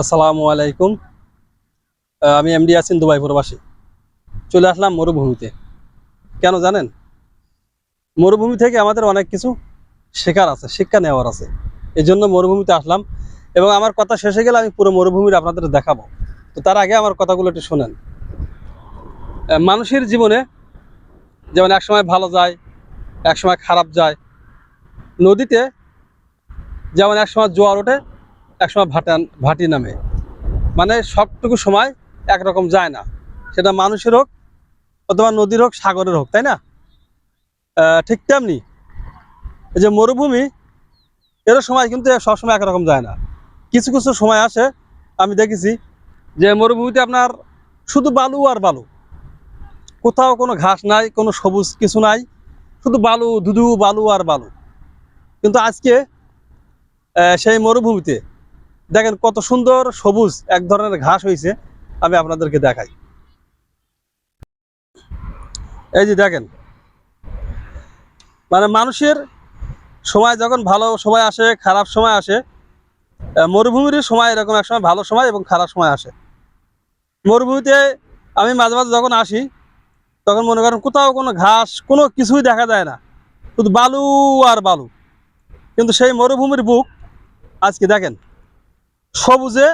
আসসালামু আলাইকুম। আমি এমডি আছেন দুবাই প্রবাসী। চলে আসলাম মরুভূমিতে। কেন জানেন? মরুভূমি থেকে আমাদের অনেক কিছু শেখার আছে, শিক্ষা নেওয়ার আছে। এই জন্য মরুভূমিতে আসলাম এবং আমার কথা শেষে গেলে আমি পুরো মরুভূমির আপনাদের দেখাবো। তো তার আগে আমার কথাগুলো একটু শোনেন। মানুষের জীবনে যেমন এক সময় ভালো যায় এক সময় খারাপ যায়, নদীতে যেমন এক সময় জোয়ার ওঠে এক সময় ভাটান ভাটি নামে। মানে সবটুকু সময় একরকম যায় না। সেটা মানুষের হোক অথবা নদীর হোক, সাগরের হোক, তাই না? ঠিক তেমনি এই যে মরুভূমি, এরও সময় কিন্তু সবসময় একরকম যায় না। কিছু কিছু সময় আসে, আমি দেখেছি যে মরুভূমিতে আপনার শুধু বালু আর বালু। কোথাও কোনো ঘাস নাই, কোনো সবুজ কিছু নাই, শুধু বালু, ধুধু, বালু আর বালু। কিন্তু আজকে সেই মরুভূমিতে দেখেন কত সুন্দর সবুজ এক ধরনের ঘাস হয়েছে আমি আপনাদেরকে দেখাই। এই যে দেখেন মানে মানুষের সময় যখন ভালো সময় আসে, খারাপ সময় আসে মরুভূমির সময় এরকম এক সময়, ভালো সময় এবং খারাপ সময় আসে। মরুভূমিতে আমি মাঝে মাঝে যখন আসি, তখন মনে করেন কোথাও কোনো ঘাস, কোনো কিছুই দেখা যায় না, শুধু বালু আর বালু। কিন্তু সেই মরুভূমির বুক, আজকে দেখেন সবুজে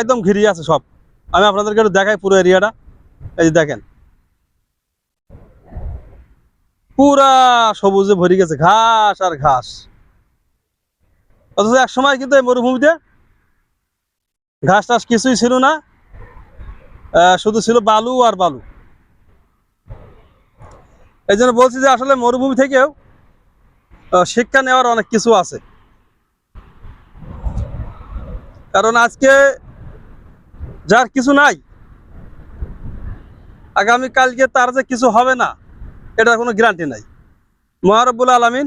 একদম ঘিরিয়ে আছে সব। আমি আপনাদেরকে একটু দেখাই পুরো এরিয়াটা। এই যে দেখেন। পুরা সবুজে ভরে গেছে, ঘাস আর ঘাস। অথচ এক সময় কিন্তু এই মরুভূমিতে ঘাস টাস কিছুই ছিল না। শুধু ছিল বালু আর বালু। এই জন্য বলছি যে আসলে মরুভূমি থেকেও শিক্ষা নেওয়ার অনেক কিছু আছে। কারণ আজকে যার কিছু নাই, আগামী কালকে তার যে কিছু হবে না, এটার কোনো গ্যারান্টি নাই। মহারব্বুল আলমিন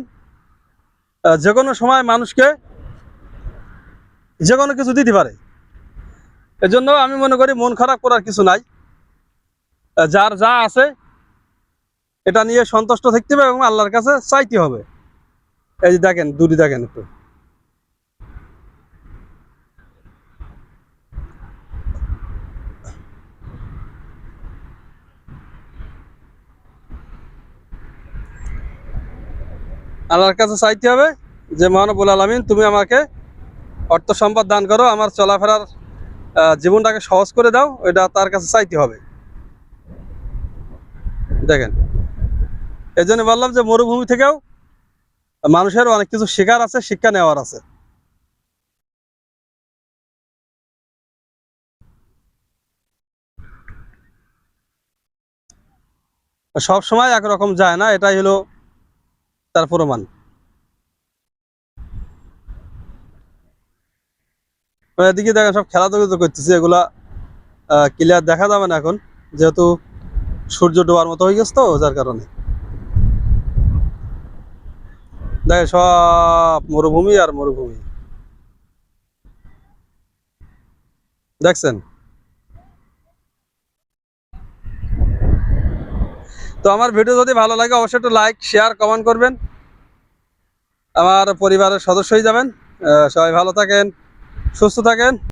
যে কোনো সময় মানুষকে যে কোনো কিছু দিতে পারে। এজন্য আমি মনে করি মন খারাপ করার কিছু নাই। যার যা আছে, এটা নিয়ে সন্তুষ্ট থাকতে হবে এবং আল্লাহর কাছে চাইতে হবে। এই যে দেখেন দূরে দেখেন একটু। আল্লাহর কাছে চাইতে হবে যে, মহানবুল আলমিন, তুমি আমাকে অর্থ সম্পদ দান করো, আমার চলাফেরার জীবনটাকে সহজ করে দাও, এটা তার কাছে চাইতে হবে। দেখেন এই জন্য বললাম যে, মরুভূমি থেকেও মানুষের অনেক কিছু শেখার আছে, শিক্ষা নেওয়ার আছে। সব সময় একরকম যায় না, এটাই হলো তার প্রমাণ। এদিকে দেখেন সব খেলাধুলা তো করতেছে, এগুলা ক্লিয়ার দেখা যাবে না এখন, যেহেতু সূর্য ডোবার মতো হয়ে গেছে তো, যার কারণে। দেখেন সব মরুভূমি আর মরুভূমি। দেখছেন? তো আমার ভিডিও যদি ভালো লাগে, অবশ্যই একটু লাইক শেয়ার কমেন্ট করবেন। আমার পরিবারের সদস্যই যাবেন। সবাই ভালো থাকেন, সুস্থ থাকেন।